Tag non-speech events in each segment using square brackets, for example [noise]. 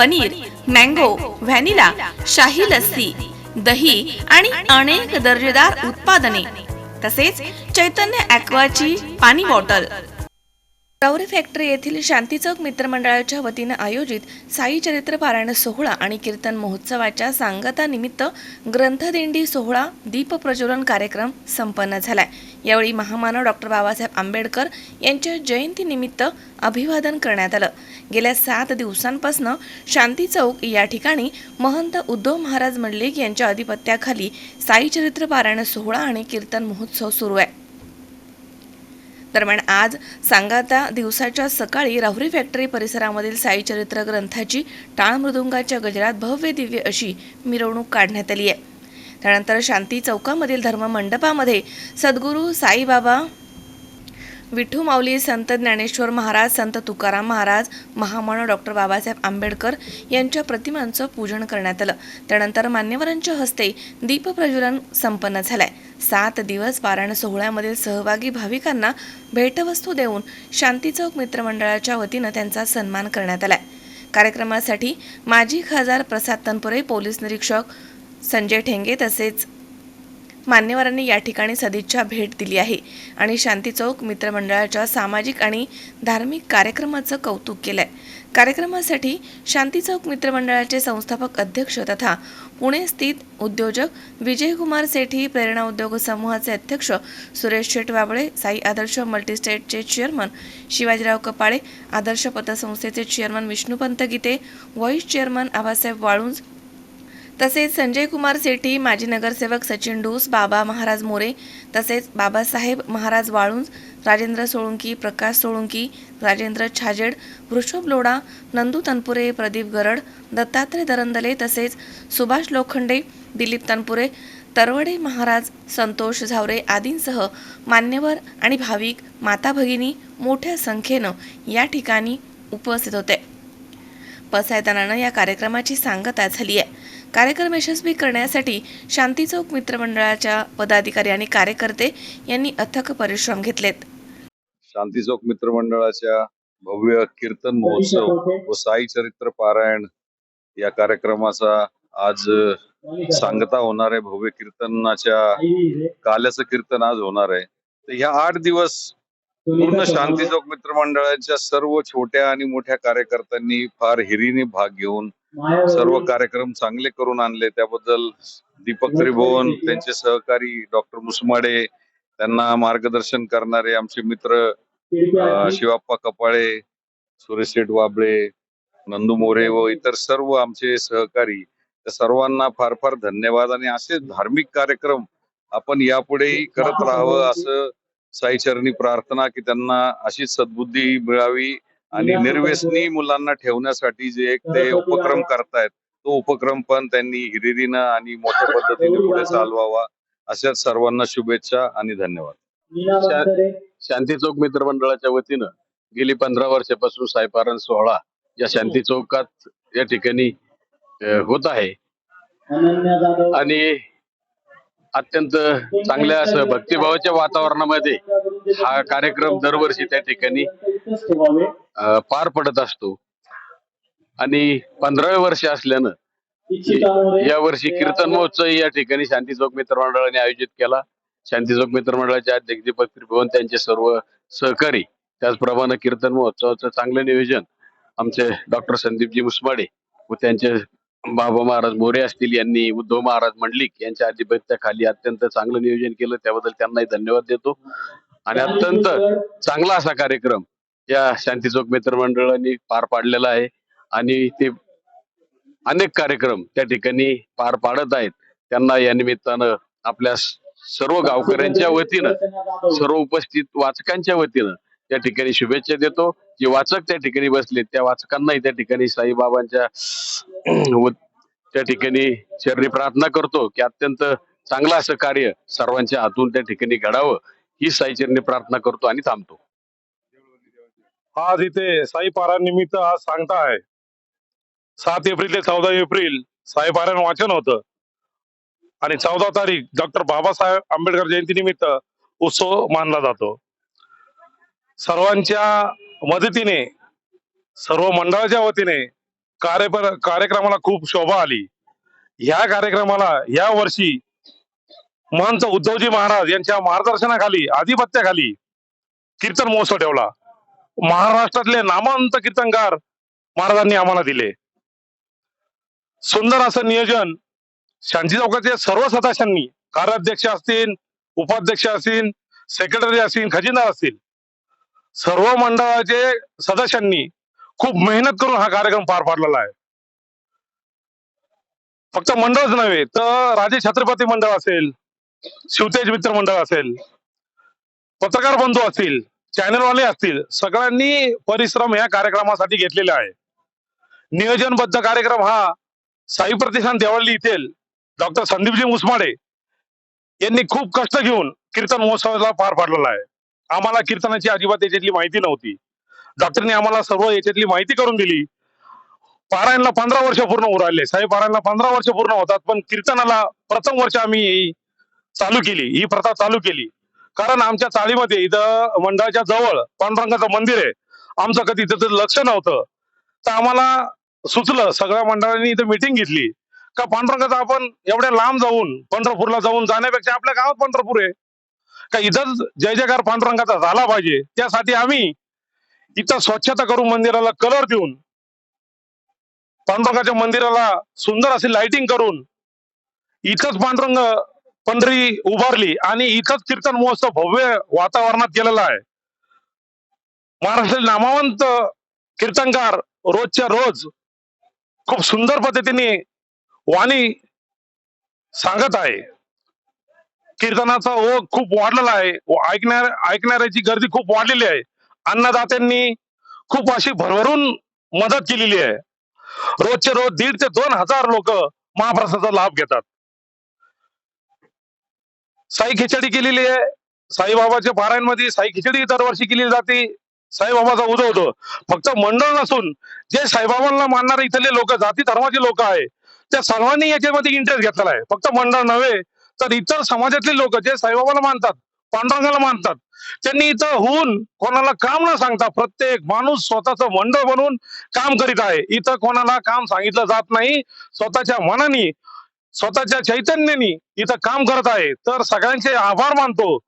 Paneer mango vanilla शाही लस्सी दही आणि अनेक दर्जेदार उत्पादने. तसेच चैतन्य ॲक्वाची पाणी बॉटल. राऊरी फॅक्टरी येथील शांती चौक मित्रमंडळाच्या वतीनं आयोजित साई चरित्र पारायण सोहळा आणि कीर्तन महोत्सवाच्या सांगतानिमित्त ग्रंथदिंडी सोहळा दीप प्रज्वलन कार्यक्रम संपन्न झालाय. यावेळी महामानव डॉक्टर बाबासाहेब आंबेडकर यांच्या जयंतीनिमित्त अभिवादन करण्यात आलं. गेल्या सात दिवसांपासून शांती चौक या ठिकाणी महंत उद्धव महाराज मंडलिक यांच्या अधिपत्याखाली साई चरित्र पारायण सोहळा आणि कीर्तन महोत्सव सुरू आहे. दरम्यान आज सांगाता दिवसाच्या सकाळी राहुरी फॅक्टरी परिसरामधील साई चरित्र ग्रंथाची टाळ मृदुंगाच्या गजरात भव्य दिव्य अशी मिरवणूक काढण्यात आली आहे. त्यानंतर शांती चौकामधील धर्म मंडपामध्ये सद्गुरू साईबाबा विठू माऊली संत ज्ञानेश्वर महाराज संत तुकाराम महाराज महामानव डॉक्टर बाबासाहेब आंबेडकर यांच्या प्रतिमांचं पूजन करण्यात आलं. त्यानंतर मान्यवरांच्या हस्ते दीपप्रज्वलन संपन्न झालंय. सात दिवस पारायण सोहळ्यामधील सहभागी भाविकांना भेटवस्तू देऊन शांती चौक मित्रमंडळाच्या वतीनं त्यांचा सन्मान करण्यात आलाय. कार्यक्रमासाठी माजी खासदार प्रसाद तनपुरे पोलीस निरीक्षक संजय ठेंगे तसेच मान्यवरांनी या ठिकाणी सदिच्छा भेट दिली आहे. आणि शांती चौक मित्रमंडळाच्या सामाजिक आणि धार्मिक कार्यक्रमाचं कौतुक केलंय. कार्यक्रमासाठी शांती चौक मित्रमंडळाचे संस्थापक अध्यक्ष तथा पुणे स्थित उद्योजक विजयकुमार सेठी प्रेरणा उद्योग समूहाचे अध्यक्ष सुरेश शेटवाबळे साई आदर्श मल्टीस्टेटचे chairman Shivajirao Kapale Adarsh पतसंस्थेचे chairman Vishnupant Gite vice chairman Abasaheb Walunj तसेच संजय कुमार सेठी माजी नगरसेवक सचिन डोस बाबा महाराज मोरे तसेच बाबासाहेब महाराज वाळुंज राजेंद्र सोळुंकी प्रकाश सोळुंकी राजेंद्र छाजेड वृषभ लोढा नंदू तनपुरे प्रदीप गरड दत्तात्रय दरंदले तसेच सुभाष लोखंडे दिलीप तनपुरे तरवडे महाराज संतोष झावरे आदींसह मान्यवर आणि भाविक माता भगिनी मोठ्या संख्येनं या ठिकाणी उपस्थित होते. पसायदानानं या कार्यक्रमाची सांगता झाली आहे. कार्यक्रम यशस्वी करण्यासाठी शांती चौक मित्रमंडळाच्या पदाधिकारी आणि कार्यकर्ते यांनी अथक परिश्रम घेतलेत. शांती चौक मित्रमंडळाच्या भव्य कीर्तन महोत्सव व साई चरित्र पारायण या कार्यक्रमाचा आज सांगता होणार आहे. भव्य कीर्तनाच्या काल्याचं कीर्तन आज होणार आहे. तर ह्या आठ दिवस पूर्ण शांती चौक मित्रमंडळाच्या सर्व छोट्या आणि मोठ्या कार्यकर्त्यांनी फार हिरीने भाग घेऊन सर्व कार्यक्रम चांगले करून आणले. त्याबद्दल दीपक त्रिभुवन त्यांचे सहकारी डॉक्टर मुसमाडे त्यांना मार्गदर्शन करणारे आमचे मित्र शिवाप्पा कपाळे सुरेश शेठ वाबळे नंदू मोरे व इतर सर्व आमचे सहकारी त्या सर्वांना फार फार धन्यवाद. आणि असे धार्मिक कार्यक्रम आपण यापुढेही करत राहावं असं साईचरणी प्रार्थना की त्यांना अशीच सद्बुद्धी मिळावी आणि निर्व्यसनी मुलांना ठेवण्यासाठी जे एक ते उपक्रम करतायत तो उपक्रम पण त्यांनी हिरिरीनं आणि मोठ्या पद्धतीने पुढे चालवावा अशा सर्वांना शुभेच्छा आणि धन्यवाद. शांती चौक मित्र मंडळाच्या वतीनं गेली पंधरा वर्षापासून सायपारण सोहळा या शांती चौकात या ठिकाणी होत आहे. आणि अत्यंत चांगल्या असं भक्तिभावाच्या वातावरणामध्ये हा कार्यक्रम दरवर्षी त्या ठिकाणी पार पडत असतो. आणि पंधरावे वर्ष असल्यानं या वर्षी कीर्तन महोत्सव या ठिकाणी शांती चौक मित्र मंडळाने आयोजित केला. शांती चौक मित्र मंडळाचे अध्यक्ष दीपक त्रिभुवन त्यांचे सर्व सहकारी त्याचप्रमाणे कीर्तन महोत्सवाचं चांगलं नियोजन आमचे डॉक्टर संदीपजी मुसमाडे व त्यांचे बाबा महाराज मोरे असतील यांनी उद्धव महाराज मंडलिक यांच्या अधिपत्याखाली अत्यंत चांगलं नियोजन केलं. त्याबद्दल त्यांनाही धन्यवाद देतो. आणि अत्यंत चांगला असा कार्यक्रम या शांती चौक मित्रमंडळाने पार पाडलेला आहे. आणि ते अनेक कार्यक्रम त्या ठिकाणी पार पाडत आहेत. त्यांना या निमित्तानं आपल्या सर्व गावकऱ्यांच्या वतीनं सर्व उपस्थित वाचकांच्या वतीनं त्या ठिकाणी शुभेच्छा देतो. जे वाचक त्या ठिकाणी बसले त्या वाचकांनाही त्या ठिकाणी साईबाबांच्या [clears throat] व त्या ठिकाणी चरणी प्रार्थना करतो की अत्यंत चांगलं असं कार्य सर्वांच्या हातून त्या ठिकाणी घडावं ही साईचरणी प्रार्थना करतो आणि थांबतो. आज इथे साई निमित्त आज सांगता आहे सात एप्रिल ते चौदा एप्रिल साईपारायण वाचन होतं. आणि चौदा तारीख डॉक्टर बाबासाहेब आंबेडकर जयंती निमित्त उत्सव मानला जातो. सर्वांच्या मदतीने सर्व मंडळाच्या वतीने कार्य कार्यक्रमाला खूप शोभा आली. ह्या कार्यक्रमाला या वर्षी महंत उद्धवजी महाराज यांच्या मार्गदर्शनाखाली आधिपत्याखाली कीर्तन महोत्सव ठेवला. महाराष्ट्रातले नामांत कीर्तनकार महाराजांनी आम्हाला दिले. सुंदर असं नियोजन शांती चौकाचे सर्व सदस्यांनी कार्याध्यक्ष असतील उपाध्यक्ष असतील सेक्रेटरी असतील खजिनदार असतील सर्व मंडळाचे सदस्यांनी खूप मेहनत करून हा कार्यक्रम पार पाडलेला आहे. फक्त मंडळच नव्हे तर राजे छत्रपती मंडळ असेल शिवतेज मित्र मंडळ असेल पत्रकार बंधू असतील चॅनलवाले असतील सगळ्यांनी परिश्रम या कार्यक्रमासाठी घेतलेले आहे. नियोजनबद्ध कार्यक्रम हा साई प्रतिष्ठान देवळली येथील डॉक्टर संदीपजी मुसमाडे यांनी खूप कष्ट घेऊन कीर्तन महोत्सवाला पार पाडलेला आहे. आम्हाला कीर्तनाची अजिबात याच्यातली माहिती नव्हती. डॉक्टरने आम्हाला सर्व याच्यातली माहिती करून दिली. पारायणला पंधरा वर्ष पूर्ण उरायले साहेब पारायणला पंधरा वर्ष पूर्ण होतात पण कीर्तनाला प्रथम वर्ष आम्ही चालू केली. ही प्रथा चालू केली. कारण आमच्या चाळीमध्ये इथं मंडळाच्या जवळ पांडुरंगाचं मंदिर आहे. आमचं कधी तिथं लक्ष नव्हतं. तर आम्हाला सुचलं सगळ्या मंडळांनी इथं मिटिंग घेतली. का पांडुरंगाचं आपण एवढ्या लांब जाऊन पंढरपूरला जाऊन जाण्यापेक्षा आपल्या गावात पंढरपूर आहे. का इथंच जय जयकार पांडुरंगाचा झाला पाहिजे. त्यासाठी आम्ही इथं स्वच्छता करून मंदिराला कलर देऊन पांडुरंगाच्या मंदिराला सुंदर अशी लाइटिंग करून इथंच पांडुरंग पंढरी उभारली आणि इथंच कीर्तन महोत्सव भव्य वातावरणात केलेला आहे. महाराष्ट्रातील नामावंत कीर्तनकार रोजच्या रोज खूप सुंदर पद्धतीने वाणी सांगत आहे. कीर्तनाचा ओघ खूप वाढलेला आहे. ऐकणार ऐकणाऱ्याची गर्दी खूप वाढलेली आहे. अन्नदात्यांनी खूप अशी भरभरून मदत केलेली आहे. रोजचे रोज दीड ते दोन हजार लोक महाप्रसादाचा लाभ घेतात. साई खिचडी केलेली आहे. साईबाबाच्या पारायणमध्ये साई खिचडी दरवर्षी केली जाते. साईबाबाचा उदय होतो. फक्त मंडळ नसून जे साईबाबांना मानणारे इथले लोक जाती धर्माचे लोक आहे त्या सर्वांनी याच्यामध्ये इंटरेस्ट घेतलेला आहे. फक्त मंडळ नव्हे तर इतर समाजातले लोक जे साईबाबाला मानतात पांडुरंगाला मानतात. त्यांनी इथं होऊन कोणाला काम न सांगता प्रत्येक माणूस स्वतःच मंडळ बनवून काम करीत आहे. इथं कोणाला काम सांगितलं जात नाही. स्वतःच्या मनाने स्वतःच्या चैतन्याने इथं काम करत आहे. तर सगळ्यांचे आभार मानतो.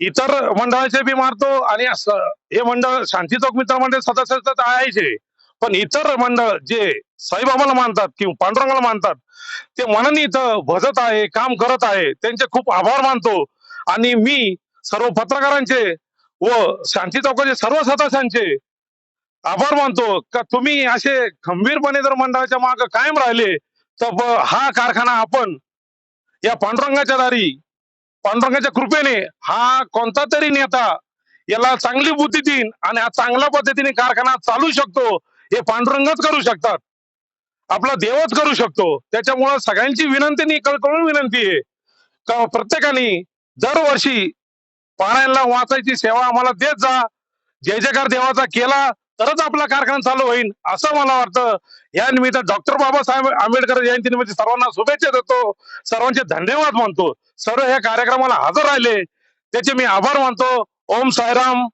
इतर मंडळाचे बी मारतो आणि हे मंडळ शांती चौक मित्र मंडळ सदस्य आहे. पण इतर मंडळ जे साईबाबाला मानतात किंवा पांडुरंगाला मानतात ते मनाने इथं भजत आहे काम करत आहे. त्यांचे खूप आभार मानतो. आणि मी सर्व पत्रकारांचे व शांती चौकाचे सर्व सदस्यांचे आभार मानतो. का तुम्ही असे खंबीरपणे जर मंडळाच्या मागे कायम राहिले तर हा कारखाना आपण या पांडुरंगाच्या दारी पांडुरंगाच्या कृपेने हा कोणता तरी नेता याला चांगली बुद्धी देईन आणि हा चांगल्या पद्धतीने कारखाना चालू शकतो हे पांडुरंगच करू शकतात. आपला देवच करू शकतो. त्याच्यामुळं सगळ्यांची विनंती नाही कळकळून विनंती आहे. का प्रत्येकाने दरवर्षी पारायणला वाचायची सेवा आम्हाला देत जा. जय जयकार देवाचा केला तरच आपला कारखाना चालू होईल असं मला वाटतं. या निमित्त डॉक्टर बाबासाहेब आंबेडकर जयंतीनिमित्त सर्वांना शुभेच्छा देतो. सर्वांचे धन्यवाद मानतो. सर्व या कार्यक्रमाला हजर राहिले. त्याचे मी आभार मानतो. ओम साईराम.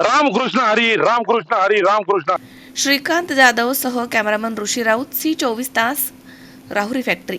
रामकृष्ण हरी रामकृष्ण हरी रामकृष्ण श्रीकांत जाधव सह कॅमेरामन ऋषी राऊत सी चोवीस तास राहुरी फॅक्टरी.